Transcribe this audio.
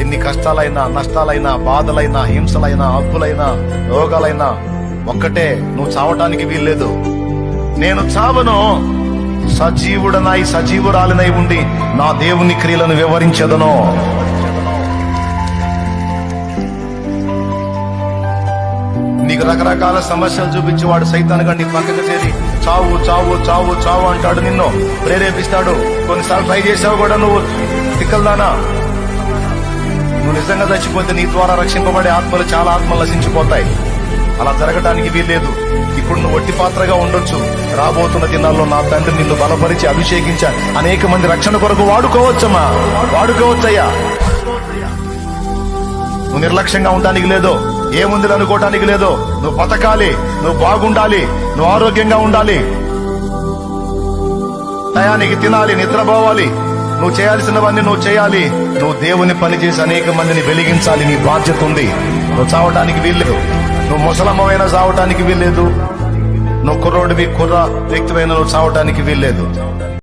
ఎన్ని కష్టాలైనా నష్టాలైనా బాధలైనా హింసలైనా అప్పులైనా రోగాలైనా ఒక్కటే నువ్వు చావటానికి వీల్లేదు. నేను చావను. సజీవుడనై సజీవురాలినై ఉండి నా దేవుని క్రియలను వివరించదను. నీకు రకరకాల సమస్యలు చూపించి వాడు సైతాన్ నీ పక్కకు చేరి చావు చావు చావు చావు అంటాడు నిన్ను. ప్రేరేపిస్తాడు. కొన్నిసార్లు ట్రై చేసావు కూడా నువ్వు. తిక్కల్దానా నువ్వు నిజంగా చచ్చిపోతే నీ ద్వారా రక్షింపబడే ఆత్మలు చాలా ఆత్మలు నశించిపోతాయి. అలా జరగటానికి వీల్లేదు. ఇప్పుడు నువ్వు ఒట్టి పాత్రగా ఉండొచ్చు. రాబోతున్న దినాల్లో నా తండ్రి నిన్ను బలపరిచి అభిషేకించా అనేక మంది రక్షణ కొరకు వాడుకోవచ్చమ్మా. వాడుకోవచ్చయ్యా. నువ్వు నిర్లక్ష్యంగా ఉండడానికి లేదో ఏముంది అనుకోవటానికి లేదో నువ్వు బతకాలి. నువ్వు బాగుండాలి. నువ్వు ఆరోగ్యంగా ఉండాలి. టయానికి తినాలి నిద్రపోవాలి. నువ్వు చేయాల్సినవన్నీ నువ్వు చేయాలి. నువ్వు దేవుని పని చేసి అనేక మందిని వెలిగించాలి. నీ బాధ్యత ఉంది. నువ్వు చావటానికి వీల్లేదు. నువ్వు ముసలమ్మవైనా చావటానికి వీల్లేదు. నువ్వు కుర్రోడివి కుర్ర వ్యక్తివైన నువ్వు చావటానికి వీల్లేదు.